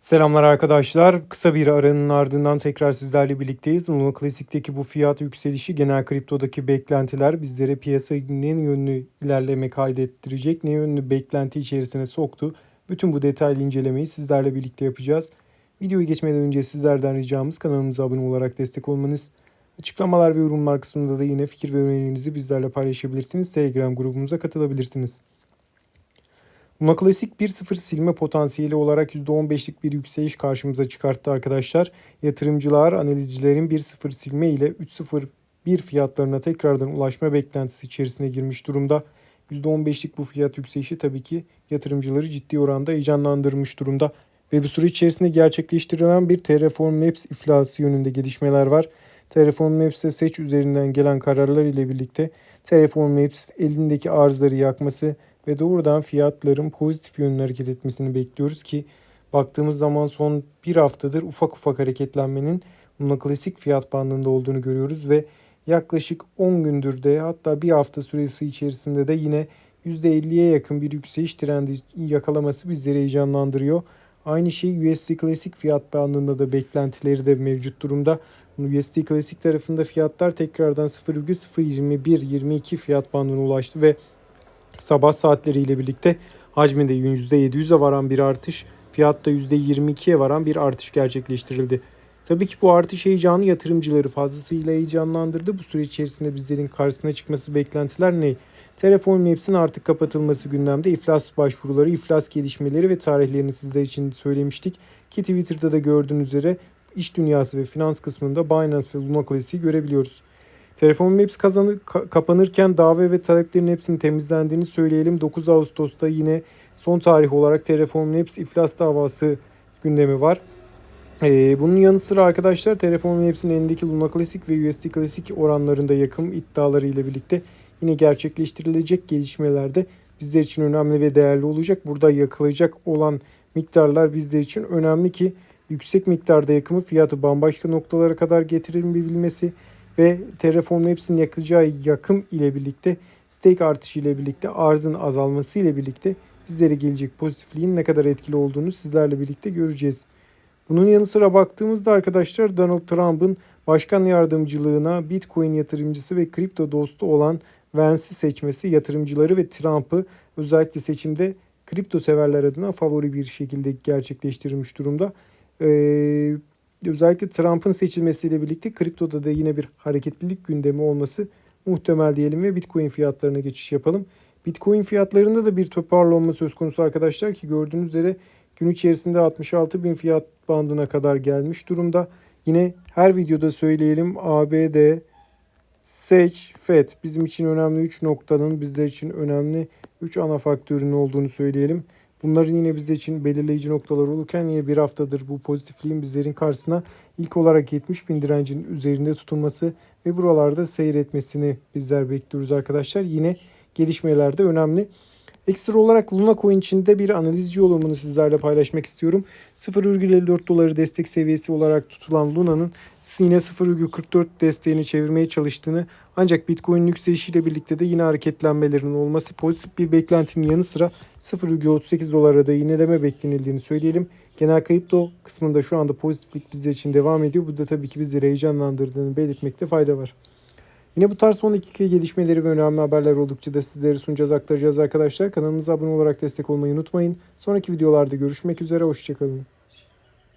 Selamlar arkadaşlar. Kısa bir aranın ardından tekrar sizlerle birlikteyiz. Luna Classic'teki bu fiyat yükselişi genel kriptodaki beklentiler bizlere piyasayı ne yönlü ilerleme kaydettirecek, ne yönlü beklenti içerisine soktu. Bütün bu detaylı incelemeyi sizlerle birlikte yapacağız. Videoyu geçmeden önce sizlerden ricamız kanalımıza abone olarak destek olmanız. Açıklamalar ve yorumlar kısmında da yine fikir ve önerilerinizi bizlerle paylaşabilirsiniz. Telegram grubumuza katılabilirsiniz. Luna Classic 1.0 silme potansiyeli olarak %15'lik bir yükseliş karşımıza çıkarttı arkadaşlar. Yatırımcılar, analizcilerin 1.0 silme ile 3.01 fiyatlarına tekrardan ulaşma beklentisi içerisine girmiş durumda. %15'lik bu fiyat yükselişi tabii ki yatırımcıları ciddi oranda heyecanlandırmış durumda. Ve bu süre içerisinde gerçekleştirilen bir Terraform Maps iflası yönünde gelişmeler var. Terraform Maps'e seç üzerinden gelen kararlar ile birlikte Terraform Maps elindeki arzları yakması, ve doğrudan fiyatların pozitif yönlü hareket etmesini bekliyoruz ki baktığımız zaman son bir haftadır ufak ufak hareketlenmenin Luna klasik fiyat bandında olduğunu görüyoruz ve yaklaşık 10 gündür de hatta bir hafta süresi içerisinde de yine %50'ye yakın bir yükseliş trendi yakalaması bizleri heyecanlandırıyor. Aynı şey USD klasik fiyat bandında da beklentileri de mevcut durumda. USD klasik tarafında fiyatlar tekrardan 0,021-22 fiyat bandına ulaştı ve sabah saatleriyle birlikte hacminde %700'e varan bir artış, fiyatta %22'ye varan bir artış gerçekleştirildi. Tabii ki bu artış heyecanı yatırımcıları fazlasıyla heyecanlandırdı. Bu süreç içerisinde bizlerin karşısına çıkması beklentiler ne? Telefon Maps'in artık kapatılması gündemde. iflas başvuruları, iflas gelişmeleri ve tarihlerini sizler için söylemiştik. Ki Twitter'da da gördüğünüz üzere iş dünyası ve finans kısmında Binance ve Luna Classic'i görebiliyoruz. Telefon Maps kazanır, ka- kapanırken dava ve taleplerin hepsinin temizlendiğini söyleyelim. 9 Ağustos'ta yine son tarih olarak Telefon Maps iflas davası gündemi var. Ee, bunun yanı sıra arkadaşlar Telefon Maps'in elindeki Luna Classic ve USD Classic oranlarında yakın iddiaları ile birlikte yine gerçekleştirilecek gelişmelerde bizler için önemli ve değerli olacak. Burada yakılacak olan miktarlar bizler için önemli ki yüksek miktarda yakımı fiyatı bambaşka noktalara kadar getirebilmesi ve Terraform Maps'in yakılacağı yakım ile birlikte stake artışı ile birlikte arzın azalması ile birlikte bizlere gelecek pozitifliğin ne kadar etkili olduğunu sizlerle birlikte göreceğiz. Bunun yanı sıra baktığımızda arkadaşlar Donald Trump'ın başkan yardımcılığına Bitcoin yatırımcısı ve kripto dostu olan Vance'i seçmesi yatırımcıları ve Trump'ı özellikle seçimde kripto severler adına favori bir şekilde gerçekleştirilmiş durumda. Ee, özellikle Trump'ın seçilmesiyle birlikte kriptoda da yine bir hareketlilik gündemi olması muhtemel diyelim ve Bitcoin fiyatlarına geçiş yapalım. Bitcoin fiyatlarında da bir toparlanma söz konusu arkadaşlar ki gördüğünüz üzere gün içerisinde 66 bin fiyat bandına kadar gelmiş durumda. Yine her videoda söyleyelim ABD, Seç, FED bizim için önemli 3 noktanın bizler için önemli 3 ana faktörün olduğunu söyleyelim. Bunların yine bizler için belirleyici noktalar olurken yine bir haftadır bu pozitifliğin bizlerin karşısına ilk olarak 70 bin direncin üzerinde tutulması ve buralarda seyretmesini bizler bekliyoruz arkadaşlar. Yine gelişmelerde önemli. Ekstra olarak Luna Coin için de bir analizci olumunu sizlerle paylaşmak istiyorum. 0,54 doları destek seviyesi olarak tutulan Luna'nın yine 0,44 desteğini çevirmeye çalıştığını ancak Bitcoin'in yükselişiyle birlikte de yine hareketlenmelerinin olması pozitif bir beklentinin yanı sıra 0,38 dolara da yineleme beklenildiğini söyleyelim. Genel kripto kısmında şu anda pozitiflik bizler için devam ediyor. Bu da tabii ki bizleri heyecanlandırdığını belirtmekte fayda var. Yine bu tarz son dakika gelişmeleri ve önemli haberler oldukça da sizlere sunacağız, aktaracağız arkadaşlar. Kanalımıza abone olarak destek olmayı unutmayın. Sonraki videolarda görüşmek üzere, hoşçakalın.